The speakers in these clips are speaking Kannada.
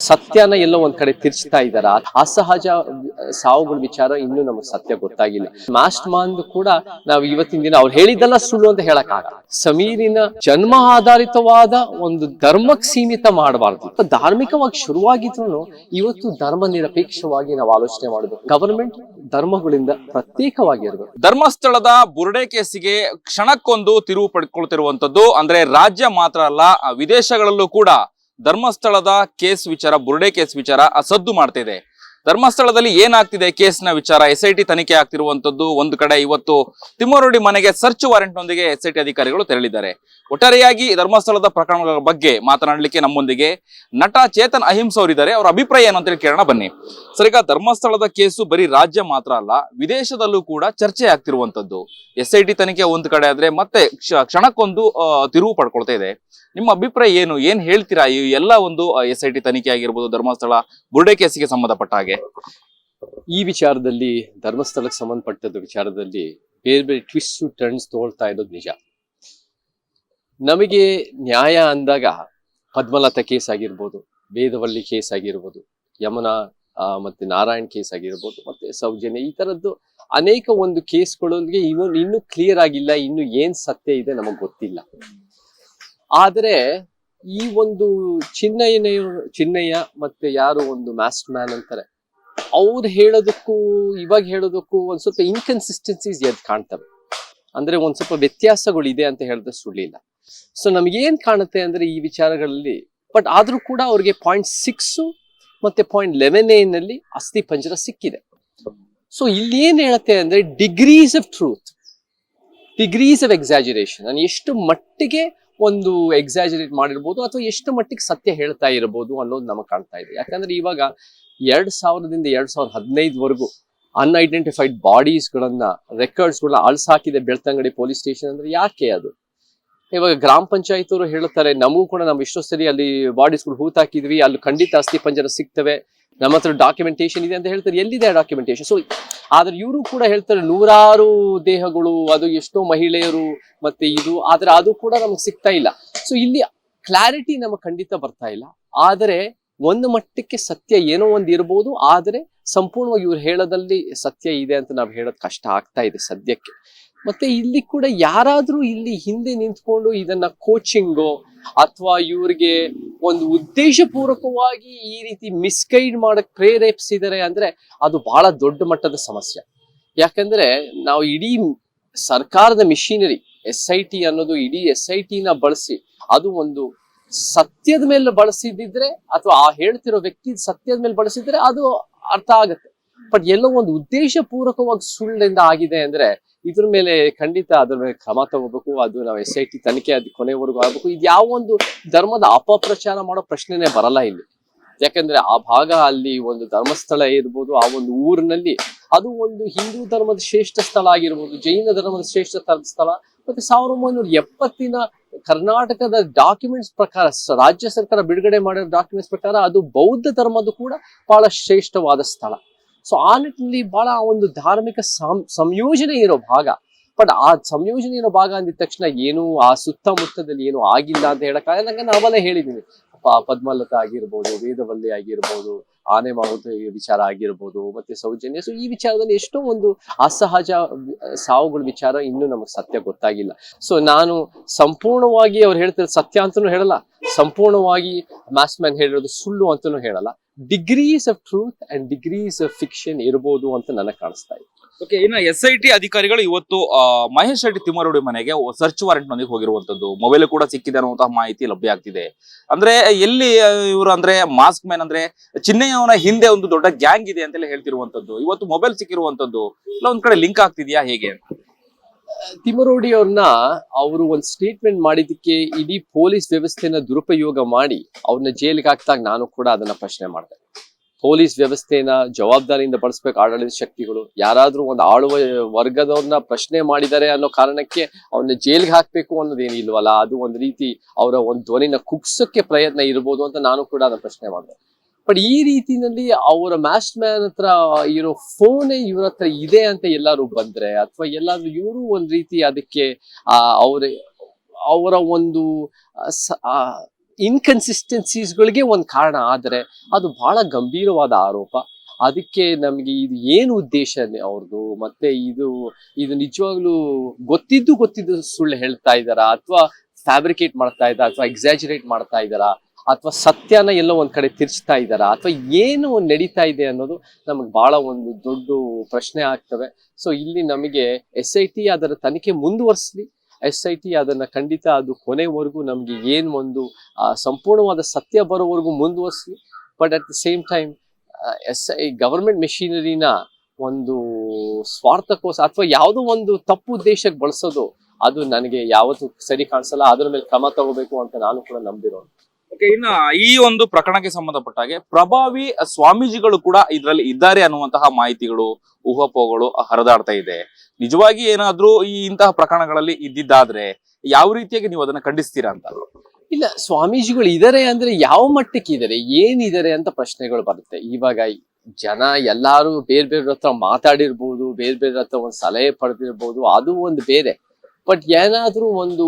ಸತ್ಯನ ಎಲ್ಲೋ ಒಂದ್ ಕಡೆ ತಿರ್ಚ್ತಾ ಇದಾರ. ಅಸಹಜ ಸಾವುಗಳ ವಿಚಾರ ಇನ್ನೂ ನಮಗೆ ಸತ್ಯ ಗೊತ್ತಾಗಿಲ್ಲ. ಮಾಸ್ಟ್ ಮಾಂದ್ ಕೂಡ ನಾವು ಇವತ್ತಿನ ದಿನ ಅವ್ರು ಹೇಳಿದ್ದೆಲ್ಲ ಸುಳ್ಳು ಅಂತ ಹೇಳಕ್ ಆಗ ಸಮೀರಿನ ಜನ್ಮ ಆಧಾರಿತವಾದ ಒಂದು ಧರ್ಮಕ್ಕೆ ಸೀಮಿತ ಮಾಡಬಾರ್ದು. ಧಾರ್ಮಿಕವಾಗಿ ಶುರುವಾಗಿದ್ರು ಇವತ್ತು ಧರ್ಮ ನಿರಪೇಕ್ಷವಾಗಿ ನಾವು ಆಲೋಚನೆ ಮಾಡಬೇಕು. ಗವರ್ಮೆಂಟ್ ಧರ್ಮಗಳಿಂದ ಪ್ರತ್ಯೇಕವಾಗಿರ್ಬೇಕು. ಧರ್ಮಸ್ಥಳದ ಬುರುಡೆ ಕೇಸಿಗೆ ಕ್ಷಣಕ್ಕೊಂದು ತಿರುವು ಪಡ್ಕೊಳ್ತಿರುವಂತದ್ದು ಅಂದ್ರೆ ರಾಜ್ಯ ಮಾತ್ರ ಅಲ್ಲ ವಿದೇಶಗಳಲ್ಲೂ ಕೂಡ ಧರ್ಮಸ್ಥಳದ ಕೇಸ್ ವಿಚಾರ ಬುರ್ಡೆ ಕೇಸ್ ವಿಚಾರ ಅಸದ್ದು ಸದ್ದು ಮಾಡ್ತಿದೆ. ಧರ್ಮಸ್ಥಳದಲ್ಲಿ ಏನಾಗ್ತಿದೆ? ಕೇಸ್ನ ವಿಚಾರ ಎಸ್ ಐ ಟಿ ತನಿಖೆ ಆಗ್ತಿರುವಂತದ್ದು ಒಂದು ಕಡೆ ಇವತ್ತು ತಿಮ್ಮರೋಡಿ ಮನೆಗೆ ಸರ್ಚ್ ವಾರೆಂಟ್ ನೊಂದಿಗೆ ಎಸ್ ಐ ಟಿ ಅಧಿಕಾರಿಗಳು ತೆರಳಿದ್ದಾರೆ. ಒಟ್ಟಾರೆಯಾಗಿ ಧರ್ಮಸ್ಥಳದ ಪ್ರಕರಣಗಳ ಬಗ್ಗೆ ಮಾತನಾಡಲಿಕ್ಕೆ ನಮ್ಮೊಂದಿಗೆ ನಟ ಚೇತನ್ ಅಹಿಂಸ್ ಅವರಿದ್ದಾರೆ. ಅವರ ಅಭಿಪ್ರಾಯ ಏನು ಅಂತೇಳಿ ಕೇಳೋಣ ಬನ್ನಿ. ಸರ್, ಈಗ ಧರ್ಮಸ್ಥಳದ ಕೇಸು ಬರೀ ರಾಜ್ಯ ಮಾತ್ರ ಅಲ್ಲ, ವಿದೇಶದಲ್ಲೂ ಕೂಡ ಚರ್ಚೆ ಆಗ್ತಿರುವಂತದ್ದು. ಎಸ್ ಐ ಟಿ ತನಿಖೆ ಒಂದು ಕಡೆ ಆದ್ರೆ ಮತ್ತೆ ಕ್ಷ- ಕ್ಷಣಕ್ಕೊಂದು ತಿರುವು ಪಡ್ಕೊಳ್ತಾ ಇದೆ. ನಿಮ್ಮ ಅಭಿಪ್ರಾಯ ಏನು? ಏನ್ ಹೇಳ್ತೀರಾ? ಈ ಎಲ್ಲ ಒಂದು ಎಸ್ ಐ ಟಿ ತನಿಖೆ ಆಗಿರ್ಬೋದು ಧರ್ಮಸ್ಥಳ, ಬುರ್ಡೆ ಕೇಸಿಗೆ ಸಂಬಂಧಪಟ್ಟ ಹಾಗೆ. ಈ ವಿಚಾರದಲ್ಲಿ ಧರ್ಮಸ್ಥಳಕ್ಕೆ ಸಂಬಂಧಪಟ್ಟದ ವಿಚಾರದಲ್ಲಿ ಬೇರೆ ಬೇರೆ ಟ್ವಿಸ್ಟ್ ಟರ್ನ್ಸ್ ತೋಳ್ತಾ ಇರೋದು ನಿಜ. ನಮಗೆ ನ್ಯಾಯ ಅಂದಾಗ ಪದ್ಮಲತಾ ಕೇಸ್ ಆಗಿರ್ಬೋದು ವೇದವಳ್ಳಿ ಕೇಸ್ ಆಗಿರ್ಬೋದು, ಯಮುನಾ ಮತ್ತೆ ನಾರಾಯಣ್ ಕೇಸ್ ಆಗಿರ್ಬೋದು, ಮತ್ತೆ ಸೌಜನ್ಯ ಈ ತರದ್ದು ಅನೇಕ ಒಂದು ಕೇಸ್ಗಳೊಂದಿಗೆ ಇವನ್ ಇನ್ನೂ ಕ್ಲಿಯರ್ ಆಗಿಲ್ಲ, ಇನ್ನು ಏನ್ ಸತ್ಯ ಇದೆ ನಮಗ್ ಗೊತ್ತಿಲ್ಲ. ಆದರೆ ಈ ಒಂದು ಚಿನ್ನಯ್ಯನ ಚಿನ್ನಯ್ಯ ಮತ್ತೆ ಯಾರು ಒಂದು ಮ್ಯಾಸ್ಟ್ ಮ್ಯಾನ್ ಅಂತಾರೆ ಅವ್ರು ಹೇಳೋದಕ್ಕೂ, ಇವಾಗ ಹೇಳೋದಕ್ಕೂ ಒಂದು ಸ್ವಲ್ಪ ಇನ್ಕನ್ಸಿಸ್ಟೆನ್ಸೀಸ್ ಎದ್ದು ಕಾಣ್ತವೆ. ಅಂದ್ರೆ ಒಂದು ಸ್ವಲ್ಪ ವ್ಯತ್ಯಾಸಗಳು ಇದೆ ಅಂತ ಹೇಳಿದ್ರೆ ಸುಳ್ಳಿಲ್ಲ. ಸೊ ನಮಗೇನು ಕಾಣುತ್ತೆ ಅಂದ್ರೆ ಈ ವಿಚಾರಗಳಲ್ಲಿ ಬಟ್ ಆದರೂ ಕೂಡ ಅವ್ರಿಗೆ ಪಾಯಿಂಟ್ ಸಿಕ್ಸು ಮತ್ತೆ ಪಾಯಿಂಟ್ ಲೆವೆನ್ನಲ್ಲಿ ಅಸ್ಥಿ ಪಂಜರ ಸಿಕ್ಕಿದೆ. ಸೊ ಇಲ್ಲಿ ಏನು ಹೇಳುತ್ತೆ ಅಂದ್ರೆ degrees of truth degrees of exaggeration ನಾನು ಎಷ್ಟು ಮಟ್ಟಿಗೆ ಒಂದು ಎಕ್ಸಾಜರೇಟ್ ಮಾಡಿರ್ಬೋದು ಅಥವಾ ಎಷ್ಟು ಮಟ್ಟಿಗೆ ಸತ್ಯ ಹೇಳ್ತಾ ಇರಬಹುದು ಅನ್ನೋದು ನಮಗೆ ಕಾಣ್ತಾ ಇದೆ. ಯಾಕಂದ್ರೆ ಇವಾಗ ಎರಡ್ ಸಾವಿರದಿಂದ ಎರಡ್ ಸಾವಿರದ ಹದಿನೈದವರೆಗೂ ಅನ್ಐಡೆಂಟಿಫೈಡ್ ಬಾಡೀಸ್ಗಳನ್ನ ರೆಕಾರ್ಡ್ಸ್ಗಳನ್ನ ರೆಕಾರ್ಡ್ಸ್ ಗಳನ್ನ ಅಳ್ಸಾಕಿದೆ ಬೆಳ್ತಂಗಡಿ ಪೊಲೀಸ್ ಸ್ಟೇಷನ್ ಅಂದ್ರೆ ಯಾಕೆ ಅದು? ಇವಾಗ ಗ್ರಾಮ ಪಂಚಾಯತ್ ಅವರು ಹೇಳುತ್ತಾರೆ, ನಮಗೂ ಕೂಡ ನಾವು ಎಷ್ಟೋ ಸರಿ ಅಲ್ಲಿ ಬಾಡೀಸ್ಗಳು ಹೂತಾಕಿದ್ವಿ, ಅಲ್ಲಿ ಖಂಡಿತ ಅಸ್ಥಿ ಪಂಜರ ಸಿಗ್ತವೆ. ನಮ್ಮ ಹತ್ರ ಡಾಕ್ಯುಮೆಂಟೇಶನ್ ಇದೆ ಅಂತ ಹೇಳ್ತಾರೆ. ಎಲ್ಲಿದೆ ಡಾಕ್ಯುಮೆಂಟೇಶನ್ ಸೊ ಆದ್ರೆ ಇವರು ಕೂಡ ಹೇಳ್ತಾರೆ, ನೂರಾರು ದೇಹಗಳು, ಅದು ಎಷ್ಟೋ ಮಹಿಳೆಯರು ಮತ್ತೆ ಇದು, ಆದ್ರೆ ಅದು ಕೂಡ ನಮಗೆ ಸಿಗ್ತಾ ಇಲ್ಲ. ಸೊ ಇಲ್ಲಿ ಕ್ಲಾರಿಟಿ ನಮಗೆ ಖಂಡಿತ ಬರ್ತಾ ಇಲ್ಲ. ಆದರೆ ಒಂದು ಮಟ್ಟಕ್ಕೆ ಸತ್ಯ ಏನೋ ಒಂದು ಇರಬಹುದು ಆದರೆ ಸಂಪೂರ್ಣವಾಗಿ ಇವ್ರು ಹೇಳೋದಲ್ಲಿ ಸತ್ಯ ಇದೆ ಅಂತ ನಾವು ಹೇಳೋದು ಕಷ್ಟ ಆಗ್ತಾ ಇದೆ ಸದ್ಯಕ್ಕೆ. ಮತ್ತೆ ಇಲ್ಲಿ ಕೂಡ ಯಾರಾದ್ರೂ ಇಲ್ಲಿ ಹಿಂದೆ ನಿಂತ್ಕೊಂಡು ಇದನ್ನ ಕೋಚಿಂಗು ಅಥವಾ ಇವ್ರಿಗೆ ಒಂದು ಉದ್ದೇಶಪೂರ್ವಕವಾಗಿ ಈ ರೀತಿ ಮಿಸ್ಗೈಡ್ ಮಾಡಕ್ ಪ್ರೇರೇಪಿಸಿದರೆ ಅಂದ್ರೆ ಅದು ಬಹಳ ದೊಡ್ಡ ಮಟ್ಟದ ಸಮಸ್ಯೆ. ಯಾಕಂದ್ರೆ ನಾವು ಇಡೀ ಸರ್ಕಾರದ ಮಿಷಿನರಿ ಎಸ್ ಐ ಟಿ ಅನ್ನೋದು ಇಡೀ ಎಸ್ ಐ ಟಿನ ಬಳಸಿ, ಅದು ಒಂದು ಸತ್ಯದ ಮೇಲೆ ಬಳಸಿದ್ರೆ ಅಥವಾ ಆ ಹೇಳ್ತಿರೋ ವ್ಯಕ್ತಿ ಸತ್ಯದ ಮೇಲೆ ಬಳಸಿದ್ರೆ ಅದು ಅರ್ಥ ಆಗುತ್ತೆ. ಬಟ್ ಎಲ್ಲೋ ಒಂದು ಉದ್ದೇಶಪೂರ್ವಕವಾಗಿ ಸುಳ್ಳಿಂದ ಆಗಿದೆ ಅಂದ್ರೆ ಇದ್ರ ಮೇಲೆ ಖಂಡಿತ ಅದ್ರ ಮೇಲೆ ಕ್ರಮ ತಗೋಬೇಕು. ಅದು ನಾವು ಎಸ್ ಐ ಟಿ ತನಿಖೆ ಅದು ಕೊನೆವರೆಗೂ ಆಗ್ಬೇಕು. ಇದು ಯಾವ ಒಂದು ಧರ್ಮದ ಅಪಪ್ರಚಾರ ಮಾಡೋ ಪ್ರಶ್ನೆನೇ ಬರಲ್ಲ ಇಲ್ಲಿ. ಯಾಕಂದ್ರೆ ಆ ಭಾಗ ಅಲ್ಲಿ ಒಂದು ಧರ್ಮಸ್ಥಳ ಇರ್ಬೋದು, ಆ ಒಂದು ಊರಿನಲ್ಲಿ ಅದು ಒಂದು ಹಿಂದೂ ಧರ್ಮದ ಶ್ರೇಷ್ಠ ಸ್ಥಳ ಆಗಿರ್ಬೋದು, ಜೈನ ಧರ್ಮದ ಶ್ರೇಷ್ಠ ಸ್ಥಳ. ಮತ್ತೆ ಸಾವಿರದ ಒಂಬೈನೂರ ಎಪ್ಪತ್ತಿನ ಕರ್ನಾಟಕದ ಡಾಕ್ಯುಮೆಂಟ್ಸ್ ಪ್ರಕಾರ ರಾಜ್ಯ ಸರ್ಕಾರ ಬಿಡುಗಡೆ ಮಾಡಿರೋ ಡಾಕ್ಯುಮೆಂಟ್ಸ್ ಪ್ರಕಾರ ಅದು ಬೌದ್ಧ ಧರ್ಮದ ಕೂಡ ಬಹಳ ಶ್ರೇಷ್ಠವಾದ ಸ್ಥಳ. ಸೊ ಆ ನಿಟ್ಟಿನಲ್ಲಿ ಬಹಳ ಒಂದು ಧಾರ್ಮಿಕ ಸಂಯೋಜನೆ ಇರೋ ಭಾಗ. ಬಟ್ ಆ ಸಂಯೋಜನೆ ಇರೋ ಭಾಗ ಅಂದಿದ ತಕ್ಷಣ ಏನು, ಆ ಸುತ್ತಮುತ್ತದಲ್ಲಿ ಏನು ಆಗಿಲ್ಲ ಅಂತ ಹೇಳಕ್ಕಾಗ ನಂಗೆ ನಾವಲ್ಲೇ ಹೇಳಿದೀನಿ ಪದ್ಮಲತ ಆಗಿರ್ಬೋದು, ವೇದವಲ್ಲಿ ಆಗಿರ್ಬೋದು, ಆನೆ ಮಾಹುತ ವಿಚಾರ ಆಗಿರ್ಬೋದು, ಮತ್ತೆ ಸೌಜನ್ಯ. ಸೊ ಈ ವಿಚಾರದಲ್ಲಿ ಎಷ್ಟೋ ಒಂದು ಅಸಹಜ, ಸಾವುಗಳ ವಿಚಾರ ಇನ್ನೂ ನಮಗೆ ಸತ್ಯ ಗೊತ್ತಾಗಿಲ್ಲ. ಸೊ ನಾನು ಸಂಪೂರ್ಣವಾಗಿ ಅವ್ರು ಹೇಳ್ತಾರೆ ಸತ್ಯ ಅಂತಾನೂ ಹೇಳಲ್ಲ. ಸಂಪೂರ್ಣವಾಗಿ ಮ್ಯಾನ್ ಹೇಳಿರೋದು ಸುಳ್ಳು ಅಂತಾನೂ ಹೇಳಲ್ಲ. Degrees of truth and degrees of fiction ಇರಬಹುದು ಅಂತ ನನಗೆ ಕಾಣಿಸ್ತಾ ಇದೆ. ಓಕೆ ಇನ್ನು ಎಸ್ ಐ ಟಿ ಅಧಿಕಾರಿಗಳು ಇವತ್ತು ಮಹೇಶ್ ಶೆಟ್ಟಿ ತಿಮ್ಮರೋಡಿ ಮನೆಗೆ ಸರ್ಚ್ ವಾರೆಂಟ್ ನೊಂದಿಗೆ ಹೋಗಿರುವಂತದ್ದು ಮೊಬೈಲ್ ಕೂಡ ಸಿಕ್ಕಿದೆ ಅನ್ನುವಂತಹ ಮಾಹಿತಿ ಲಭ್ಯ ಆಗ್ತಿದೆ. ಅಂದ್ರೆ, ಎಲ್ಲಿ ಇವರು ಅಂದ್ರೆ ಮಾಸ್ಕ್ ಮ್ಯಾನ್ ಅಂದ್ರೆ ಚಿನ್ನಯ್ಯವನ ಹಿಂದೆ ಒಂದು ದೊಡ್ಡ ಗ್ಯಾಂಗ್ ಇದೆ ಅಂತೆಲ್ಲ ಹೇಳ್ತಿರುವಂತದ್ದು ಇವತ್ತು ಮೊಬೈಲ್ ಸಿಕ್ಕಿರುವಂತದ್ದು ಇಲ್ಲ, ಒಂದ್ ಕಡೆ ಲಿಂಕ್ ಆಗ್ತಿದ್ಯಾ, ಹೇಗೆ ತಿಮರೋಡಿ ಅವ್ರನ್ನ ಅವರು ಒಂದು ಸ್ಟೇಟ್ಮೆಂಟ್ ಮಾಡಿದ್ದಕ್ಕೆ ಇಡೀ ಪೊಲೀಸ್ ವ್ಯವಸ್ಥೆನ ದುರುಪಯೋಗ ಮಾಡಿ ಅವ್ರನ್ನ ಜೈಲಿಗೆ ಹಾಕ್ದಾಗ ನಾನು ಕೂಡ ಅದನ್ನ ಪ್ರಶ್ನೆ ಮಾಡಿದೆ. ಪೊಲೀಸ್ ವ್ಯವಸ್ಥೆನ ಜವಾಬ್ದಾರಿಯಿಂದ ಬಳಸ್ಬೇಕು ಆಡಳಿತ ಶಕ್ತಿಗಳು. ಯಾರಾದ್ರೂ ಒಂದು ಆಳುವ ವರ್ಗದವ್ರನ್ನ ಪ್ರಶ್ನೆ ಮಾಡಿದ್ದಾರೆ ಅನ್ನೋ ಕಾರಣಕ್ಕೆ ಅವ್ರನ್ನ ಜೈಲಿಗೆ ಹಾಕ್ಬೇಕು ಅನ್ನೋದೇನು ಇಲ್ವಲ್ಲ? ಅದು ಒಂದು ರೀತಿ ಅವರ ಒಂದು ಧ್ವನಿನ ಕುಗ್ಸಕ್ಕೆ ಪ್ರಯತ್ನ ಇರ್ಬೋದು ಅಂತ ನಾನು ಕೂಡ ಅದನ್ನ ಪ್ರಶ್ನೆ ಮಾಡಿದೆ. ಬಟ್ ಈ ರೀತಿನಲ್ಲಿ ಅವರ ಮ್ಯಾಸ್ಟ್ ಮ್ಯಾನ್ ಹತ್ರ ಇರೋ ಫೋನೇ ಇವ್ರ ಹತ್ರ ಇದೆ ಅಂತ ಎಲ್ಲಾರು ಬಂದ್ರೆ, ಅಥವಾ ಎಲ್ಲಾದ್ರೂ ಇವರು ಒಂದ್ ರೀತಿ ಅದಕ್ಕೆ, ಆ, ಅವ್ರ, ಅವರ ಒಂದು ಇನ್ಕನ್ಸಿಸ್ಟೆನ್ಸೀಸ್ಗಳಿಗೆ ಒಂದು ಕಾರಣ ಆದರೆ ಅದು ಬಹಳ ಗಂಭೀರವಾದ ಆರೋಪ. ಅದಕ್ಕೆ ನಮಗೆ ಇದು ಏನು ಉದ್ದೇಶ ಅವ್ರದ್ದು ಮತ್ತೆ ಇದು ಇದು ನಿಜವಾಗ್ಲೂ ಗೊತ್ತಿದ್ದು ಗೊತ್ತಿದ್ದು ಸುಳ್ಳು ಹೇಳ್ತಾ ಇದ್ದಾರಾ? ಅಥವಾ ಫ್ಯಾಬ್ರಿಕೇಟ್ ಮಾಡ್ತಾ ಇದ್ದಾರಾ? ಅಥವಾ ಎಕ್ಸಾಜರೇಟ್ ಮಾಡ್ತಾ ಇದ್ದಾರಾ? ಅಥವಾ ಸತ್ಯನ ಎಲ್ಲೋ ಒಂದ್ ಕಡೆ ತಿರ್ಚ್ತಾ ಇದ್ದಾರಾ? ಅಥವಾ ಏನು ನಡೀತಾ ಇದೆ ಅನ್ನೋದು ನಮಗೆ ಬಹಳ ಒಂದು ದೊಡ್ಡ ಪ್ರಶ್ನೆ ಆಗ್ತವೆ. ಸೊ ಇಲ್ಲಿ ನಮಗೆ ಎಸ್ ಐ ಟಿ ಅದರ ತನಿಖೆ ಮುಂದುವರಿಸಲಿ. ಎಸ್ ಐ ಟಿ ಅದನ್ನ ಖಂಡಿತ ಅದು ಕೊನೆವರೆಗೂ ನಮಗೆ ಏನು ಒಂದು ಸಂಪೂರ್ಣವಾದ ಸತ್ಯ ಬರೋವರೆಗೂ ಮುಂದುವರಿಸಲಿ. But at the same time S I government ಮೆಷಿನರಿನ ಒಂದು ಸ್ವಾರ್ಥಕ್ಕೋಸ್ಕರ ಅಥವಾ ಯಾವುದೋ ಒಂದು ತಪ್ಪು ಉದ್ದೇಶಕ್ಕೆ ಬಳಸೋದು, ಅದು ನನಗೆ ಯಾವತ್ತೂ ಸರಿ ಕಾಣಿಸಲ್ಲ. ಅದ್ರ ಮೇಲೆ ಕ್ರಮ ತಗೋಬೇಕು ಅಂತ ನಾನು ಕೂಡ ನಂಬಿರೋನು ಇನ್ನ ಈ ಒಂದು ಪ್ರಕರಣಕ್ಕೆ ಸಂಬಂಧಪಟ್ಟ ಹಾಗೆ ಪ್ರಭಾವಿ ಸ್ವಾಮೀಜಿಗಳು ಕೂಡ ಇದರಲ್ಲಿ ಇದ್ದಾರೆ ಅನ್ನುವಂತಹ ಮಾಹಿತಿಗಳು, ಊಹಾಪೋಹಗಳು ಹರಿದಾಡ್ತಾ ಇದೆ. ನಿಜವಾಗಿ ಏನಾದ್ರೂ ಈ ಇಂತಹ ಪ್ರಕರಣಗಳಲ್ಲಿ ಇದ್ದಿದ್ದಾದ್ರೆ ಯಾವ ರೀತಿಯಾಗಿ ನೀವು ಅದನ್ನ ಖಂಡಿಸ್ತೀರಾ ಅಂತ? ಇಲ್ಲ, ಸ್ವಾಮೀಜಿಗಳು ಇದಾರೆ ಅಂದ್ರೆ ಯಾವ ಮಟ್ಟಕ್ಕೆ ಇದಾರೆ ಏನಿದಾರೆ ಅಂತ ಪ್ರಶ್ನೆಗಳು ಬರುತ್ತೆ. ಇವಾಗ ಜನ ಎಲ್ಲಾರು ಬೇರೆ ಬೇರೆ ಹತ್ರ ಮಾತಾಡಿರ್ಬೋದು, ಬೇರೆ ಬೇರೆ ಹತ್ರ ಒಂದು ಸಲಹೆ ಪಡೆದಿರ್ಬೋದು, ಅದು ಒಂದು ಬೇರೆ. ಬಟ್ ಏನಾದ್ರೂ ಒಂದು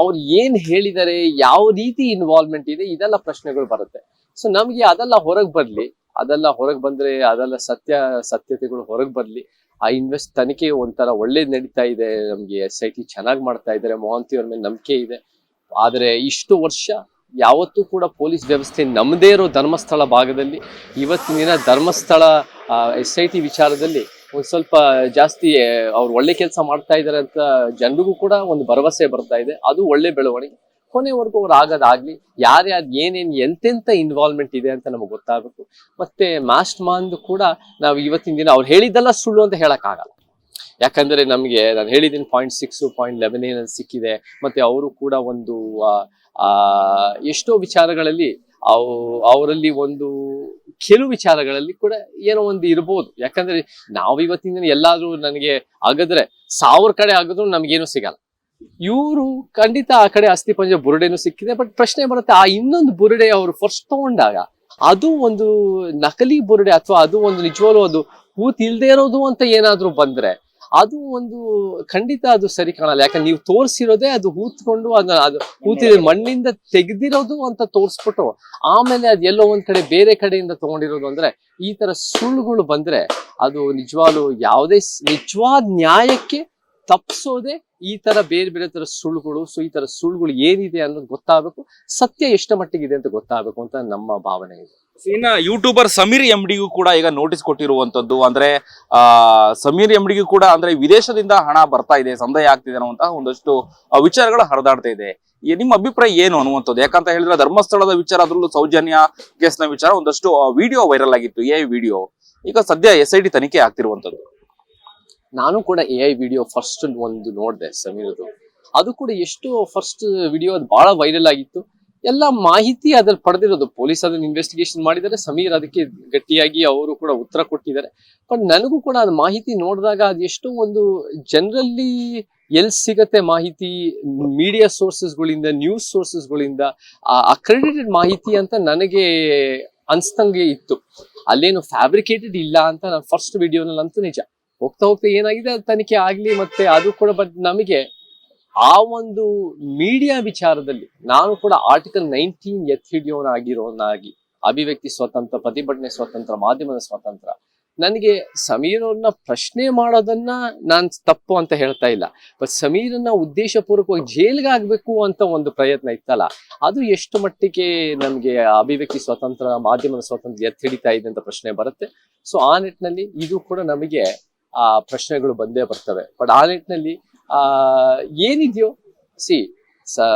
ಅವ್ರು ಏನ್ ಹೇಳಿದ್ದಾರೆ ಯಾವ ರೀತಿ ಇನ್ವಾಲ್ವ್ಮೆಂಟ್ ಇದೆ, ಇದೆಲ್ಲ ಪ್ರಶ್ನೆಗಳು ಬರುತ್ತೆ. ಸೊ ನಮ್ಗೆ ಅದೆಲ್ಲ ಹೊರಗ್ ಬರ್ಲಿ. ಅದೆಲ್ಲ ಹೊರಗ್ ಬಂದ್ರೆ ಅದೆಲ್ಲ ಸತ್ಯ, ಸತ್ಯತೆಗಳು ಹೊರಗ್ ಬರ್ಲಿ. ಆ ಇನ್ವೆಸ್ಟ್ ತನಿಖೆ ಒಂಥರ ಒಳ್ಳೇದ್ ನಡೀತಾ ಇದೆ. ನಮ್ಗೆ ಎಸ್ ಐ ಟಿ ಚೆನ್ನಾಗಿ ಮಾಡ್ತಾ ಇದ್ದಾರೆ ಮೋಹಂತಿ ಅವ್ರ ಮೇಲೆ ನಂಬಿಕೆ ಇದೆ. ಆದ್ರೆ ಇಷ್ಟು ವರ್ಷ ಯಾವತ್ತೂ ಕೂಡ ಪೊಲೀಸ್ ವ್ಯವಸ್ಥೆ ನಮ್ಮದೇ ಇರೋ ಧರ್ಮಸ್ಥಳ ಭಾಗದಲ್ಲಿ, ಇವತ್ತಿನ ಧರ್ಮಸ್ಥಳ ಎಸ್ ಐ ಟಿ ವಿಚಾರದಲ್ಲಿ ಒಂದ್ ಸ್ವಲ್ಪ ಜಾಸ್ತಿ ಅವ್ರು ಒಳ್ಳೆ ಕೆಲಸ ಮಾಡ್ತಾ ಇದ್ದಾರೆ ಅಂತ ಜನರಿಗೂ ಕೂಡ ಒಂದು ಭರವಸೆ ಬರ್ತಾ ಇದೆ. ಅದು ಒಳ್ಳೆ ಬೆಳವಣಿಗೆ. ಕೊನೆವರೆಗೂ ಅವ್ರು ಆಗೋದಾಗ್ಲಿ ಯಾರ್ಯಾರು ಏನೇನು ಎಂತೆಂತ ಇನ್ವಾಲ್ವ್ಮೆಂಟ್ ಇದೆ ಅಂತ ನಮಗೆ ಗೊತ್ತಾಗಬೇಕು. ಮತ್ತೆ ಮಾಸ್ಟ್ ಮಾಂದ್ ಕೂಡ ನಾವು ಇವತ್ತಿನ ದಿನ ಅವ್ರು ಹೇಳಿದ್ದೆಲ್ಲ ಸುಳ್ಳು ಅಂತ ಹೇಳಕ್ ಆಗಲ್ಲ. ಯಾಕಂದ್ರೆ ನಮಗೆ ನಾನು ಹೇಳಿದ್ದೀನಿ ಪಾಯಿಂಟ್ ಸಿಕ್ಸ್ ಪಾಯಿಂಟ್ ಲೆವೆನ್ ಏನಲ್ಲಿ ಸಿಕ್ಕಿದೆ. ಮತ್ತೆ ಅವರು ಕೂಡ ಒಂದು ಎಷ್ಟೋ ವಿಚಾರಗಳಲ್ಲಿ ಅವು, ಅವರಲ್ಲಿ ಒಂದು ಕೆಲವು ವಿಚಾರಗಳಲ್ಲಿ ಕೂಡ ಏನೋ ಒಂದು ಇರ್ಬೋದು. ಯಾಕಂದ್ರೆ ನಾವು ಇವತ್ತಿನ ದಿನ ಎಲ್ಲಾದ್ರೂ ನನಗೆ ಆಗದ್ರೆ ಸಾವಿರ ಕಡೆ ಆಗಿದ್ರು ನಮ್ಗೇನು ಸಿಗಲ್ಲ. ಇವರು ಖಂಡಿತ ಆ ಕಡೆ ಅಸ್ಥಿ ಪಂಜ ಬುರುಡೆನೂ ಸಿಕ್ಕಿದೆ, ಬಟ್ ಪ್ರಶ್ನೆ ಬರುತ್ತೆ, ಆ ಇನ್ನೊಂದು ಬುರುಡೆ ಅವರು ಫಸ್ಟ್ ತಗೊಂಡಾಗ ಅದು ಒಂದು ನಕಲಿ ಬುರುಡೆ ಅಥವಾ ಅದು ಒಂದು ನಿಜವಾಗ್ಲೂ ಅದು ಹೂತ್ ಇಲ್ದೇ ಇರೋದು ಅಂತ ಏನಾದ್ರೂ ಬಂದ್ರೆ ಅದು ಒಂದು ಖಂಡಿತ ಅದು ಸರಿ ಕಾಣಲ್ಲ. ಯಾಕಂದ್ರೆ ನೀವು ತೋರಿಸಿರೋದೇ ಅದು ಹೂತ್ಕೊಂಡು ಅದನ್ನ ಅದು ಹೂತಿದ ಮಣ್ಣಿಂದ ತೆಗೆದಿರೋದು ಅಂತ ತೋರಿಸ್ಬಿಟ್ಟು ಆಮೇಲೆ ಅದು ಎಲ್ಲೋ ಒಂದ್ ಕಡೆ ಬೇರೆ ಕಡೆಯಿಂದ ತಗೊಂಡಿರೋದು ಅಂದ್ರೆ ಈ ತರ ಸುಳ್ಳುಗಳು ಬಂದ್ರೆ ಅದು ನಿಜವಾಗ್ಲು ಯಾವುದೇ ನಿಜವಾದ ನ್ಯಾಯಕ್ಕೆ ತಪ್ಸೋದೆ ಈ ತರ ಬೇರೆ ಬೇರೆ ತರ ಸುಳ್ಳುಗಳು ಸೊ ಈ ತರ ಸುಳ್ಳುಗಳು ಏನಿದೆ ಅನ್ನೋದು ಗೊತ್ತಾಗಬೇಕು. ಸತ್ಯ ಎಷ್ಟು ಮಟ್ಟಿಗೆ ಇದೆ ಅಂತ ಗೊತ್ತಾಗಬೇಕು ಅಂತ ನಮ್ಮ ಭಾವನೆ ಇದೆ. ಇನ್ನ ಯೂಟ್ಯೂಬರ್ ಸಮೀರ್ ಎಂಡಿಗೂ ಕೂಡ ಈಗ ನೋಟಿಸ್ ಕೊಟ್ಟಿರುವಂತದ್ದು. ಅಂದ್ರೆ, ಆ, ಸಮೀರ್ ಎಂಡಿಗೂ ಕೂಡ ಅಂದ್ರೆ ವಿದೇಶದಿಂದ ಹಣ ಬರ್ತಾ ಇದೆ, ಸಂದಾಯ ಆಗ್ತಿದೆ ಅನ್ನುವಂತಹ ಒಂದಷ್ಟು ವಿಚಾರಗಳು ಹರಿದಾಡ್ತಾ ಇದೆ. ನಿಮ್ಮ ಅಭಿಪ್ರಾಯ ಏನು ಅನ್ನುವಂಥದ್ದು? ಯಾಕಂತ ಹೇಳಿದ್ರೆ ಧರ್ಮಸ್ಥಳದ ವಿಚಾರ, ಅದರಲ್ಲೂ ಸೌಜನ್ಯ ಕೇಸ್ನ ವಿಚಾರ ಒಂದಷ್ಟು ವಿಡಿಯೋ ವೈರಲ್ ಆಗಿತ್ತು ಎ ವಿಡಿಯೋ ಈಗ ಸದ್ಯ ಎಸ್ ಐ ಟಿ ತನಿಖೆ ಆಗ್ತಿರುವಂತದ್ದು ನಾನು ಕೂಡ ಎ ಐ ವಿಡಿಯೋ ಫಸ್ಟ್ ಒಂದು ನೋಡಿದೆ ಸಮೀರ್ ಅದು ಕೂಡ ಎಷ್ಟು ಫಸ್ಟ್ ವಿಡಿಯೋ ಅದು ಬಹಳ ವೈರಲ್ ಆಗಿತ್ತು. ಎಲ್ಲ ಮಾಹಿತಿ ಅದ್ರಲ್ಲಿ ಪಡೆದಿರೋದು. ಪೊಲೀಸ್ ಅದನ್ನ ಇನ್ವೆಸ್ಟಿಗೇಷನ್ ಮಾಡಿದ್ದಾರೆ. ಸಮೀರ್ ಅದಕ್ಕೆ ಗಟ್ಟಿಯಾಗಿ ಅವರು ಕೂಡ ಉತ್ತರ ಕೊಟ್ಟಿದ್ದಾರೆ. ಬಟ್ ನನಗೂ ಕೂಡ ಅದು ಮಾಹಿತಿ ನೋಡಿದಾಗ ಅದು ಎಷ್ಟೋ ಒಂದು ಜನರಲ್ಲಿ ಎಲ್ಲಿ ಸಿಗತ್ತೆ ಮಾಹಿತಿ ಮೀಡಿಯಾ ಸೋರ್ಸಸ್ಗಳಿಂದ ನ್ಯೂಸ್ ಸೋರ್ಸಸ್ಗಳಿಂದ ಅಕ್ರೆಡಿಟೆಡ್ ಮಾಹಿತಿ ಅಂತ ನನಗೆ ಅನ್ಸ್ತಂಗೆ ಇತ್ತು. ಅಲ್ಲೇನು ಫ್ಯಾಬ್ರಿಕೇಟೆಡ್ ಇಲ್ಲ ಅಂತ ನಾನು ಫಸ್ಟ್ ವಿಡಿಯೋನಲ್ಲಿ ಅಂತೂ ನಿಜ. ಹೋಗ್ತಾ ಹೋಗ್ತಾ ಏನಾಗಿದೆ? ಅದು ತನಿಖೆ ಆಗ್ಲಿ ಮತ್ತೆ ಅದು ಕೂಡ ಬಟ್ ನಮಗೆ ಆ ಒಂದು ಮೀಡಿಯಾ ವಿಚಾರದಲ್ಲಿ ನಾನು ಕೂಡ ಆರ್ಟಿಕಲ್ ನೈನ್ಟೀನ್ ಎತ್ ಹಿಡಿಯೋನಾಗಿರೋನಾಗಿ ಅಭಿವ್ಯಕ್ತಿ ಸ್ವಾತಂತ್ರ್ಯ ಪ್ರತಿಭಟನೆ ಸ್ವಾತಂತ್ರ್ಯ ಮಾಧ್ಯಮದ ಸ್ವಾತಂತ್ರ್ಯ ನನಗೆ ಸಮೀರ್ ಅವ್ರನ್ನ ಪ್ರಶ್ನೆ ಮಾಡೋದನ್ನ ನಾನ್ ತಪ್ಪು ಅಂತ ಹೇಳ್ತಾ ಇಲ್ಲ. ಬಟ್ ಸಮೀರನ್ನ ಉದ್ದೇಶಪೂರ್ವಕವಾಗಿ ಜೈಲ್ಗೆ ಆಗ್ಬೇಕು ಅಂತ ಒಂದು ಪ್ರಯತ್ನ ಇತ್ತಲ್ಲ, ಅದು ಎಷ್ಟು ಮಟ್ಟಿಗೆ ನಮ್ಗೆ ಅಭಿವ್ಯಕ್ತಿ ಸ್ವಾತಂತ್ರ್ಯ ಮಾಧ್ಯಮದ ಸ್ವಾತಂತ್ರ್ಯ ಎತ್ತಿ ಹಿಡಿತಾ ಇದೆ ಅಂತ ಪ್ರಶ್ನೆ ಬರುತ್ತೆ. ಸೊ ಆ ನಿಟ್ಟಿನಲ್ಲಿ ಇದು ಕೂಡ ನಮಗೆ ಆ ಪ್ರಶ್ನೆಗಳು ಬಂದೇ ಬರ್ತವೆ. ಬಟ್ ಆ ನಿಟ್ಟಿನಲ್ಲಿ ಏನಿದೆಯೋ? ಸಿ ಸ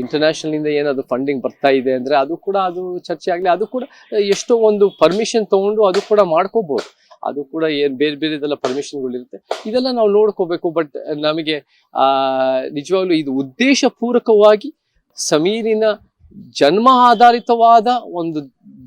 ಇಂಟರ್ನ್ಯಾಷನಲ್ ಇಂದ ಏನಾದ್ರು ಫಂಡಿಂಗ್ ಬರ್ತಾ ಇದೆ ಅಂದರೆ ಅದು ಕೂಡ ಅದು ಚರ್ಚೆ ಆಗಲಿ, ಅದು ಕೂಡ ಎಷ್ಟೋ ಒಂದು ಪರ್ಮಿಷನ್ ತೊಗೊಂಡು ಅದು ಕೂಡ ಮಾಡ್ಕೋಬೋದು. ಅದು ಕೂಡ ಏನು ಬೇರೆ ಬೇರೆದೆಲ್ಲ ಪರ್ಮಿಷನ್ಗಳಿರುತ್ತೆ ಇದೆಲ್ಲ ನಾವು ನೋಡ್ಕೋಬೇಕು ಬಟ್ ನಮಗೆ ನಿಜವಾಗ್ಲೂ ಇದು ಉದ್ದೇಶ ಪೂರ್ವಕವಾಗಿ ಸಮೀರಿನ ಜನ್ಮ ಆಧಾರಿತವಾದ ಒಂದು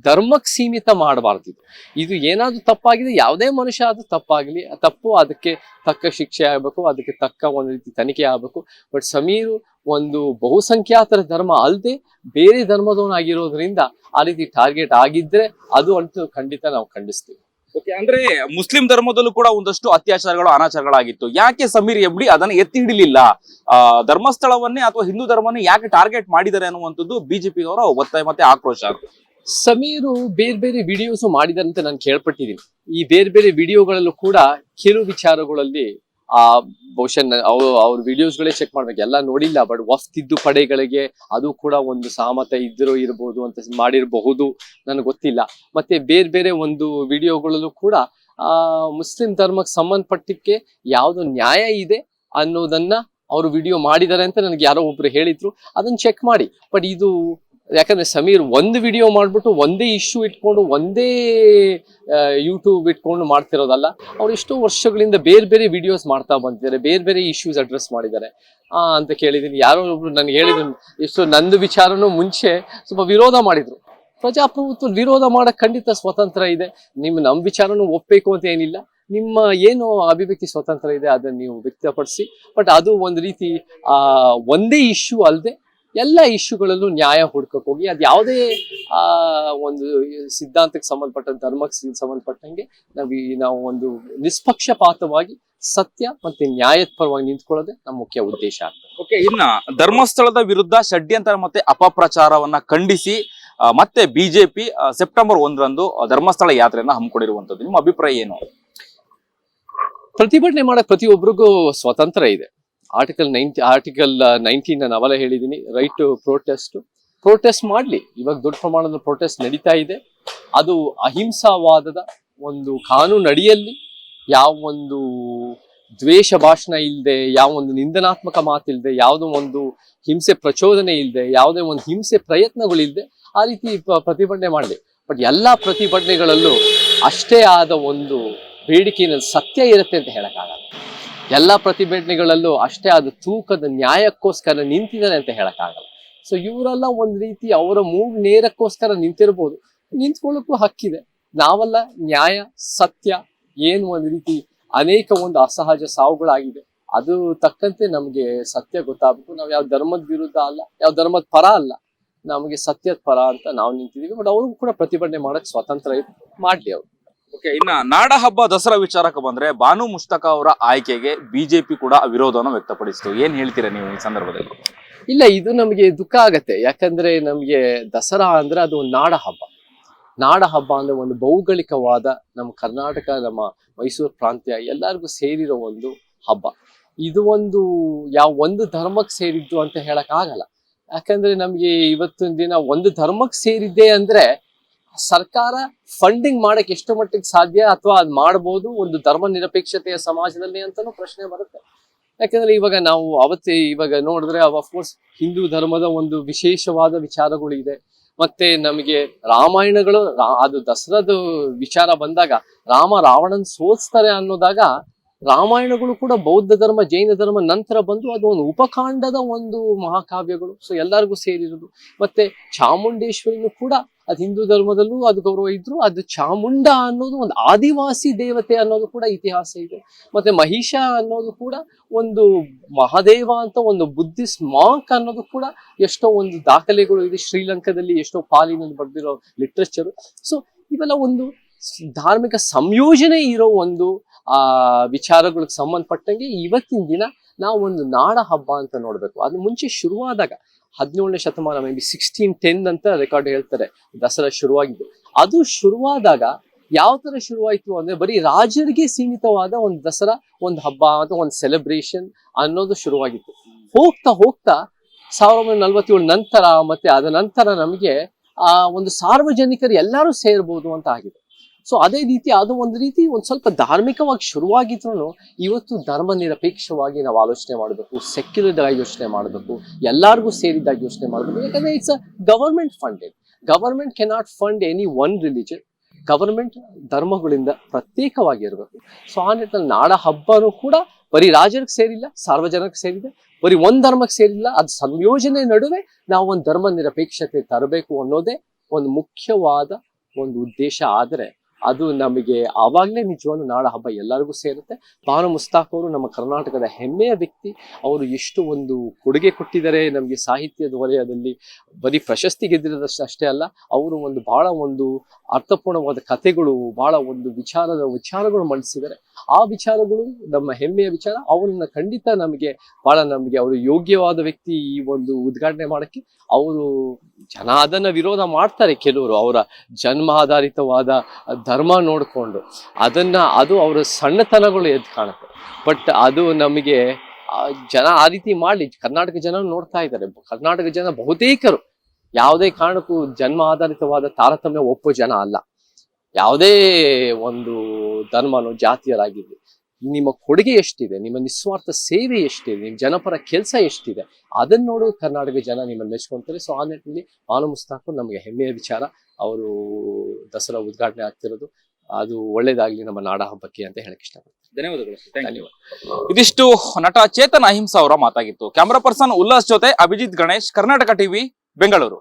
ಧರ್ಮಕ್ಕೆ ಸೀಮಿತ ಮಾಡಬಾರ್ದು ಇದು. ಏನಾದ್ರೂ ತಪ್ಪಾಗಿದೆ, ಯಾವುದೇ ಮನುಷ್ಯ ಅದು ತಪ್ಪಾಗಲಿ, ತಪ್ಪು, ಅದಕ್ಕೆ ತಕ್ಕ ಶಿಕ್ಷೆ ಆಗಬೇಕು, ಅದಕ್ಕೆ ತಕ್ಕ ಒಂದು ರೀತಿ ತನಿಖೆ ಆಗಬೇಕು. ಬಟ್ ಸಮೀರು ಒಂದು ಬಹುಸಂಖ್ಯಾತರ ಧರ್ಮ ಅಲ್ಲದೆ ಬೇರೆ ಧರ್ಮದವನಾಗಿರೋದ್ರಿಂದ ಆ ರೀತಿ ಟಾರ್ಗೆಟ್ ಆಗಿದ್ರೆ ಅದು ಅಂತೂ ಖಂಡಿತ ನಾವು ಖಂಡಿಸ್ತೀವಿ. ಅಂದ್ರೆ ಮುಸ್ಲಿಂ ಧರ್ಮದಲ್ಲೂ ಕೂಡ ಒಂದಷ್ಟು ಅತ್ಯಾಚಾರಗಳು, ಅನಾಚಾರಗಳಾಗಿತ್ತು. ಯಾಕೆ ಸಮೀರ್ ಎಬ್ಡಿ ಅದನ್ನ ಎತ್ತಿ ಹಿಡಿಲಿಲ್ಲ? ಧರ್ಮಸ್ಥಳವನ್ನೇ ಅಥವಾ ಹಿಂದೂ ಧರ್ಮವನ್ನೇ ಯಾಕೆ ಟಾರ್ಗೆಟ್ ಮಾಡಿದ್ದಾರೆ ಅನ್ನುವಂಥದ್ದು ಬಿಜೆಪಿ ಅವರ ಒತ್ತಾಯ ಮತ್ತೆ ಆಕ್ರೋಶ. ಸಮೀರು ಬೇರೆ ಬೇರೆ ವಿಡಿಯೋಸ್ ಮಾಡಿದಾರೆ ಅಂತ ನಾನು ಕೇಳ್ಪಟ್ಟಿದ್ದೀನಿ. ಈ ಬೇರೆ ಬೇರೆ ವಿಡಿಯೋಗಳಲ್ಲೂ ಕೂಡ ಕೆಲವು ವಿಚಾರಗಳಲ್ಲಿ ಆ ಬಹುಶಃ ಅವ್ರು ಅವ್ರ ವಿಡಿಯೋಸ್ಗಳೇ ಚೆಕ್ ಮಾಡ್ಬೇಕು. ಎಲ್ಲ ನೋಡಿಲ್ಲ ಬಟ್ ವಫ್ ಪಡೆಗಳಿಗೆ ಅದು ಕೂಡ ಒಂದು ಸಹಮತ ಇದ್ರೂ ಇರಬಹುದು ಅಂತ ಮಾಡಿರಬಹುದು. ನನಗೆ ಗೊತ್ತಿಲ್ಲ. ಮತ್ತೆ ಬೇರೆ ಬೇರೆ ಒಂದು ವಿಡಿಯೋಗಳಲ್ಲೂ ಕೂಡ, ಆ ಮುಸ್ಲಿಂ ಧರ್ಮಕ್ಕೆ ಸಂಬಂಧಪಟ್ಟಕ್ಕೆ ಯಾವುದು ನ್ಯಾಯ ಇದೆ ಅನ್ನೋದನ್ನ ಅವರು ವಿಡಿಯೋ ಮಾಡಿದ್ದಾರೆ ಅಂತ ನನಗೆ ಯಾರೋ ಒಬ್ರು ಹೇಳಿದ್ರು. ಅದನ್ನ ಚೆಕ್ ಮಾಡಿ. ಬಟ್ ಇದು ಯಾಕಂದ್ರೆ ಸಮೀರ್ ಒಂದು ವಿಡಿಯೋ ಮಾಡ್ಬಿಟ್ಟು ಒಂದೇ ಇಶ್ಯೂ ಇಟ್ಕೊಂಡು, ಒಂದೇ ಯೂಟ್ಯೂಬ್ ಇಟ್ಕೊಂಡು ಮಾಡ್ತಿರೋದಲ್ಲ, ಅವ್ರು ಎಷ್ಟೋ ವರ್ಷಗಳಿಂದ ಬೇರೆ ಬೇರೆ ವಿಡಿಯೋಸ್ ಮಾಡ್ತಾ ಬಂದಿದ್ದಾರೆ, ಬೇರೆ ಬೇರೆ ಇಶ್ಯೂಸ್ ಅಡ್ರೆಸ್ ಮಾಡಿದ್ದಾರೆ. ಆ, ಅಂತ ಕೇಳಿದೀನಿ. ಯಾರೋ ಒಬ್ರು ನನಗೆ ಹೇಳಿದ್ರು, ಎಷ್ಟು ನಂದು ವಿಚಾರನೂ ಮುಂಚೆ ಸ್ವಲ್ಪ ವಿರೋಧ ಮಾಡಿದ್ರು. ಪ್ರಜಾಪ್ರಭುತ್ವ ವಿರೋಧ ಮಾಡಕ್ ಖಂಡಿತ ಸ್ವತಂತ್ರ ಇದೆ. ನಿಮ್ಮ ನಮ್ಮ ವಿಚಾರನೂ ಒಪ್ಪಬೇಕು ಅಂತ ಏನಿಲ್ಲ. ನಿಮ್ಮ ಏನು ಅಭಿವ್ಯಕ್ತಿ ಸ್ವತಂತ್ರ ಇದೆ, ಅದನ್ನ ನೀವು ವ್ಯಕ್ತಪಡಿಸಿ. ಬಟ್ ಅದು ಒಂದು ರೀತಿ ಒಂದೇ ಇಶ್ಯೂ ಅಲ್ಲದೆ ಎಲ್ಲ ಇಶ್ಯೂಗಳಲ್ಲೂ ನ್ಯಾಯ ಹುಡ್ಕಕ್ ಹೋಗಿ ಅದು ಯಾವುದೇ ಆ ಒಂದು ಸಿದ್ಧಾಂತಕ್ಕೆ ಸಂಬಂಧಪಟ್ಟ ಧರ್ಮಕ್ಕೆ ಸಂಬಂಧಪಟ್ಟಂಗೆ ನಾವು ಈ ನಾವು ಒಂದು ನಿಷ್ಪಕ್ಷಪಾತವಾಗಿ ಸತ್ಯ ಮತ್ತೆ ನ್ಯಾಯದ ಪರವಾಗಿ ನಿಂತ್ಕೊಳ್ಳೋದೇ ನಮ್ಮ ಮುಖ್ಯ ಉದ್ದೇಶ ಆಗ್ತದೆ. ಓಕೆ ಇನ್ನ ಧರ್ಮಸ್ಥಳದ ವಿರುದ್ಧ ಷಡ್ಯಂತರ ಮತ್ತೆ ಅಪಪ್ರಚಾರವನ್ನ ಖಂಡಿಸಿ ಮತ್ತೆ ಬಿಜೆಪಿ ಸೆಪ್ಟೆಂಬರ್ ಒಂದರಂದು ಧರ್ಮಸ್ಥಳ ಯಾತ್ರೆಯನ್ನ ಹಮ್ಮಿಕೊಂಡಿರುವಂತದ್ದು ನಿಮ್ಮ ಅಭಿಪ್ರಾಯ ಏನು? ಪ್ರತಿಭಟನೆ ಮಾಡಕ್ ಪ್ರತಿಯೊಬ್ಬರಿಗೂ ಸ್ವತಂತ್ರ ಇದೆ. ಆರ್ಟಿಕಲ್ ನೈನ್ಟಿ ಆರ್ಟಿಕಲ್ ನೈನ್ಟೀನ್ ನಾನು ಅವೆಲ್ಲ ಹೇಳಿದ್ದೀನಿ ರೈಟ್ ಟು ಪ್ರೊಟೆಸ್ಟ್ ಪ್ರೊಟೆಸ್ಟ್ ಮಾಡಲಿ. ಇವಾಗ ದೊಡ್ಡ ಪ್ರಮಾಣದ ಪ್ರೊಟೆಸ್ಟ್ ನಡೀತಾ ಇದೆ. ಅದು ಅಹಿಂಸಾವಾದದ ಒಂದು ಕಾನೂನು ಅಡಿಯಲ್ಲಿ ಯಾವ ಒಂದು ದ್ವೇಷ ಭಾಷಣ ಇಲ್ಲದೆ ಯಾವ ಒಂದು ನಿಂದನಾತ್ಮಕ ಮಾತಿಲ್ಲದೆ ಯಾವುದೋ ಒಂದು ಹಿಂಸೆ ಪ್ರಚೋದನೆ ಇಲ್ಲದೆ ಯಾವುದೇ ಒಂದು ಹಿಂಸೆ ಪ್ರಯತ್ನಗಳಿಲ್ಲದೆ ಆ ರೀತಿ ಪ್ರತಿಭಟನೆ ಮಾಡಲಿ. ಬಟ್ ಎಲ್ಲ ಪ್ರತಿಭಟನೆಗಳಲ್ಲೂ ಅಷ್ಟೇ ಆದ ಒಂದು ಬೇಡಿಕೆಯಲ್ಲಿ ಸತ್ಯ ಇರುತ್ತೆ ಅಂತ ಹೇಳಕ್ಕಾಗಲ್ಲ. ಎಲ್ಲ ಪ್ರತಿಭಟನೆಗಳಲ್ಲೂ ಅಷ್ಟೇ ಆದ ತೂಕದ ನ್ಯಾಯಕ್ಕೋಸ್ಕರ ನಿಂತಿದ್ದಾರೆ ಅಂತ ಹೇಳಕ್ಕಾಗಲ್ಲ. ಸೊ ಇವರೆಲ್ಲ ಒಂದ್ ರೀತಿ ಅವರ ಮೂಗ್ ನೇರಕ್ಕೋಸ್ಕರ ನಿಂತಿರ್ಬೋದು. ನಿಂತ್ಕೊಳ್ಳೋಕ್ಕೂ ಹಕ್ಕಿದೆ. ನಾವೆಲ್ಲ ನ್ಯಾಯ, ಸತ್ಯ, ಏನು ಒಂದ್ ರೀತಿ ಅನೇಕ ಒಂದು ಅಸಹಜ ಸಾವುಗಳಾಗಿದೆ ಅದು ತಕ್ಕಂತೆ ನಮ್ಗೆ ಸತ್ಯ ಗೊತ್ತಾಗಬೇಕು. ನಾವು ಯಾವ ಧರ್ಮದ ವಿರುದ್ಧ ಅಲ್ಲ, ಯಾವ ಧರ್ಮದ ಪರ ಅಲ್ಲ, ನಮಗೆ ಸತ್ಯದ ಪರ ಅಂತ ನಾವು ನಿಂತಿದ್ದೀವಿ. ಬಟ್ ಅವ್ರಿಗೂ ಕೂಡ ಪ್ರತಿಭಟನೆ ಮಾಡಕ್ ಸ್ವತಂತ್ರ ಮಾಡ್ಲಿ ಅವ್ರು. ಓಕೆ ಇನ್ನ ನಾಡ ಹಬ್ಬ ದಸರಾ ವಿಚಾರಕ್ಕೆ ಬಂದ್ರೆ ಬಾನು ಮುಸ್ತಕ ಅವರ ಆಯ್ಕೆಗೆ ಬಿಜೆಪಿ ಕೂಡ ವಿರೋಧವನ್ನು ವ್ಯಕ್ತಪಡಿಸಿತು. ಏನ್ ಹೇಳ್ತೀರಾ ನೀವು ಈ ಸಂದರ್ಭದಲ್ಲಿ? ಇಲ್ಲ, ಇದು ನಮಗೆ ದುಃಖ ಆಗತ್ತೆ. ಯಾಕಂದ್ರೆ ನಮಗೆ ದಸರಾ ಅಂದ್ರೆ ಅದು ನಾಡ ಹಬ್ಬ ನಾಡ ಹಬ್ಬ ಅಂದ್ರೆ ಒಂದು ಭೌಗೋಳಿಕವಾದ ನಮ್ಮ ಕರ್ನಾಟಕ, ನಮ್ಮ ಮೈಸೂರು ಪ್ರಾಂತ್ಯ ಎಲ್ಲರಿಗೂ ಸೇರಿರೋ ಒಂದು ಹಬ್ಬ. ಇದು ಒಂದು, ಯಾವ ಒಂದು ಧರ್ಮಕ್ಕೆ ಸೇರಿದ್ದು ಅಂತ ಹೇಳಕ್ ಆಗಲ್ಲ ಯಾಕಂದ್ರೆ ನಮ್ಗೆ ಇವತ್ತಿನ ದಿನ ಒಂದು ಧರ್ಮಕ್ಕೆ ಸೇರಿದ್ದೆ ಅಂದ್ರೆ ಸರ್ಕಾರ ಫಂಡಿಂಗ್ ಮಾಡಕ್ಕೆ ಎಷ್ಟು ಮಟ್ಟಿಗೆ ಸಾಧ್ಯ ಅಥವಾ ಅದ್ ಮಾಡಬಹುದು ಒಂದು ಧರ್ಮ ನಿರಪೇಕ್ಷತೆಯ ಸಮಾಜದಲ್ಲಿ ಅಂತಾನೂ ಪ್ರಶ್ನೆ ಬರುತ್ತೆ. ಯಾಕಂದ್ರೆ ಇವಾಗ ನಾವು ಅವತ್ತೇ ಇವಾಗ ನೋಡಿದ್ರೆ ಅಫ್ಕೋರ್ಸ್ ಹಿಂದೂ ಧರ್ಮದ ಒಂದು ವಿಶೇಷವಾದ ವಿಚಾರಗಳು ಇದೆ. ಮತ್ತೆ ನಮಗೆ ರಾಮಾಯಣಗಳು ಅದು ದಸರಾದ ವಿಚಾರ ಬಂದಾಗ ರಾಮ ರಾವಣನ್ ಸೋಲ್ಸ್ತಾರೆ ಅನ್ನೋದಾಗ ರಾಮಾಯಣಗಳು ಕೂಡ ಬೌದ್ಧ ಧರ್ಮ, ಜೈನ ಧರ್ಮ ನಂತರ ಬಂದು ಅದು ಒಂದು ಉಪಕಾಂಡದ ಒಂದು ಮಹಾಕಾವ್ಯಗಳು. ಸೊ ಎಲ್ಲರಿಗೂ ಸೇರಿರೋದು. ಮತ್ತೆ ಚಾಮುಂಡೇಶ್ವರಿನೂ ಕೂಡ ಅದು ಹಿಂದೂ ಧರ್ಮದಲ್ಲೂ ಅದು ಗೌರವ ಇದ್ರು, ಅದು ಚಾಮುಂಡ ಅನ್ನೋದು ಒಂದು ಆದಿವಾಸಿ ದೇವತೆ ಅನ್ನೋದು ಕೂಡ ಇತಿಹಾಸ ಇದೆ. ಮತ್ತೆ ಮಹಿಷ ಅನ್ನೋದು ಕೂಡ ಒಂದು ಮಹಾದೇವ ಅಂತ ಒಂದು ಬುದ್ಧಿಸ್ಟ್ ಮಾಂಕ್ ಅನ್ನೋದು ಕೂಡ ಎಷ್ಟೋ ಒಂದು ದಾಖಲೆಗಳು ಇದೆ. ಶ್ರೀಲಂಕಾದಲ್ಲಿ ಎಷ್ಟೋ ಪಾಲಿನಲ್ಲಿ ಬರೆದಿರೋ ಲಿಟ್ರೇಚರ್ ಸೊ ಇವೆಲ್ಲ ಒಂದು ಧಾರ್ಮಿಕ ಸಂಯೋಜನೆ ಇರೋ ಒಂದು, ಆ, ವಿಚಾರಗಳಿಗೆ ಸಂಬಂಧಪಟ್ಟಂಗೆ ಇವತ್ತಿನ ದಿನ ನಾವು ಒಂದು ನಾಡ ಹಬ್ಬ ಅಂತ ನೋಡ್ಬೇಕು. ಅದು ಮುಂಚೆ ಶುರುವಾದಾಗ ಹದಿನೇಳನೇ ಶತಮಾನ ಮೇ ಬಿ ಸಿಕ್ಸ್ಟೀನ್ ಟೆನ್ ಅಂತ ರೆಕಾರ್ಡ್ ಹೇಳ್ತಾರೆ. ದಸರಾ ಶುರುವಾಗಿದ್ದು ಅದು ಶುರುವಾದಾಗ ಯಾವ ತರ ಶುರುವಾಯಿತು ಅಂದ್ರೆ ಬರೀ ರಾಜರಿಗೆ ಸೀಮಿತವಾದ ಒಂದು ದಸರಾ, ಒಂದು ಹಬ್ಬ ಅಥವಾ ಒಂದು ಸೆಲೆಬ್ರೇಷನ್ ಅನ್ನೋದು ಶುರುವಾಗಿತ್ತು. ಹೋಗ್ತಾ ಹೋಗ್ತಾ ಸಾವಿರದ ಒಂಬೈನೂರ ನಲವತ್ತೇಳು ನಂತರ ಮತ್ತೆ ಅದ ನಂತರ ನಮಗೆ ಆ ಒಂದು ಸಾರ್ವಜನಿಕರು ಎಲ್ಲರೂ ಸೇರ್ಬೋದು ಅಂತ ಆಗಿದೆ. ಸೊ ಅದೇ ರೀತಿ ಅದು ಒಂದು ರೀತಿ ಒಂದು ಸ್ವಲ್ಪ ಧಾರ್ಮಿಕವಾಗಿ ಶುರುವಾಗಿದ್ರು ಇವತ್ತು ಧರ್ಮ ನಿರಪೇಕ್ಷವಾಗಿ ನಾವು ಆಲೋಚನೆ ಮಾಡಬೇಕು ಸೆಕ್ಯುಲರ್ ಆಗಿ ಯೋಚನೆ ಮಾಡಬೇಕು, ಎಲ್ಲರಿಗೂ ಸೇರಿದ್ದಾಗಿ ಯೋಚನೆ ಮಾಡಬೇಕು. ಯಾಕಂದ್ರೆ it's a government funded government cannot fund any one religion government ಧರ್ಮಗಳಿಂದ ಪ್ರತ್ಯೇಕವಾಗಿರಬೇಕು. ಸೊ ಆ ನಿಟ್ಟಿನಲ್ಲಿ ನಾಡ ಹಬ್ಬನೂ ಕೂಡ ಬರೀ ರಾಜರಿಗೆ ಸೇರಿಲ್ಲ ಸಾರ್ವಜನಿಕ ಸೇರಿದೆ, ಬರೀ ಒಂದು ಧರ್ಮಕ್ಕೆ ಸೇರಿಲ್ಲ, ಅದು ಸಂಯೋಜನೆ ನಡುವೆ ನಾವು ಒಂದು ಧರ್ಮ ನಿರಪೇಕ್ಷತೆ ತರಬೇಕು ಅನ್ನೋದೇ ಒಂದು ಮುಖ್ಯವಾದ ಒಂದು ಉದ್ದೇಶ. ಆದರೆ ಅದು ನಮಗೆ ಆವಾಗಲೇ ನಿಜವಾಗ್ಲೂ ನಾಡ ಹಬ್ಬ ಎಲ್ಲರಿಗೂ ಸೇರುತ್ತೆ. ಬಾನು ಮುಸ್ತಾಕ್ ಅವರು ನಮ್ಮ ಕರ್ನಾಟಕದ ಹೆಮ್ಮೆಯ ವ್ಯಕ್ತಿ. ಅವರು ಎಷ್ಟು ಒಂದು ಕೊಡುಗೆ ಕೊಟ್ಟಿದ್ದಾರೆ ನಮಗೆ ಸಾಹಿತ್ಯದ ವಲಯದಲ್ಲಿ. ಬರೀ ಪ್ರಶಸ್ತಿ ಗೆದ್ದಿರೋದಷ್ಟು ಅಷ್ಟೇ ಅಲ್ಲ, ಅವರು ಒಂದು ಬಹಳ ಒಂದು ಅರ್ಥಪೂರ್ಣವಾದ ಕಥೆಗಳು ಬಹಳ ಒಂದು ವಿಚಾರದ ವಿಚಾರಗಳು ಮಂಡಿಸಿದ್ದಾರೆ. ಆ ವಿಚಾರಗಳು ನಮ್ಮ ಹೆಮ್ಮೆಯ ವಿಚಾರ ಅವರನ್ನ ಖಂಡಿತ ನಮಗೆ ಬಹಳ ನಮಗೆ ಅವರು ಯೋಗ್ಯವಾದ ವ್ಯಕ್ತಿ ಈ ಒಂದು ಉದ್ಘಾಟನೆ ಮಾಡಕ್ಕೆ ಅವರು ಜನ ಅದನ್ನ ವಿರೋಧ ಮಾಡ್ತಾರೆ ಕೆಲವರು, ಅವರ ಜನ್ಮ ಆಧಾರಿತವಾದ ಧರ್ಮ ನೋಡಿಕೊಂಡು. ಅದನ್ನ, ಅದು ಅವರ ಸಣ್ಣತನಗಳು ಎದ್ದು ಕಾಣುತ್ತೆ. ಬಟ್ ಅದು ನಮಗೆ ಜನ ಆ ರೀತಿ ಮಾಡಲಿ, ಕರ್ನಾಟಕ ಜನ ನೋಡ್ತಾ ಇದ್ದಾರೆ. ಕರ್ನಾಟಕ ಜನ ಬಹುತೇಕರು ಯಾವುದೇ ಕಾರಣಕ್ಕೂ ಜನ್ಮ ಆಧಾರಿತವಾದ ತಾರತಮ್ಯ ಒಪ್ಪೋ ಜನ ಅಲ್ಲ. ಯಾವುದೇ ಒಂದು ಧರ್ಮನೋ ಜಾತಿಯರಾಗಿರ್ಲಿ ನಿಮ್ಮ ಕೊಡುಗೆ ಎಷ್ಟಿದೆ ನಿಮ್ಮ ನಿಸ್ವಾರ್ಥ ಸೇವೆ ಎಷ್ಟಿದೆ ನಿಮ್ಮ ಜನಪರ ಕೆಲಸ ಎಷ್ಟಿದೆ ಅದನ್ನ ನೋಡು ಕರ್ನಾಟಕ ಜನ ನಿಮ್ಮನ್ನು ಮೆಚ್ಕೊಂತಾರೆ. ಸೊ ಆ ನಿಟ್ಟಿನಲ್ಲಿ ಬಾನು ಮುಸ್ತಾಕು ನಮಗೆ ಹೆಮ್ಮೆಯ ವಿಚಾರ. ಅವರು ದಸರಾ ಉದ್ಘಾಟನೆ ಆಗ್ತಿರೋದು. ಅದು ಒಳ್ಳೇದಾಗ್ಲಿ ನಮ್ಮ ನಾಡ ಹಬ್ಬಕ್ಕೆ ಅಂತ ಹೇಳಕ್ ಇಷ್ಟಪಡ್ತೀನಿ. ಧನ್ಯವಾದಗಳು. ಇದಿಷ್ಟು ನಟ ಚೇತನ್ ಅಹಿಂಸಾ ಅವರ ಮಾತಾಗಿತ್ತು. ಕ್ಯಾಮರಾ ಪರ್ಸನ್ ಉಲ್ಲಾಸ್ ಜೊತೆ ಅಭಿಜಿತ್ ಗಣೇಶ್ ಕರ್ನಾಟಕ ಟಿವಿ ಬೆಂಗಳೂರು.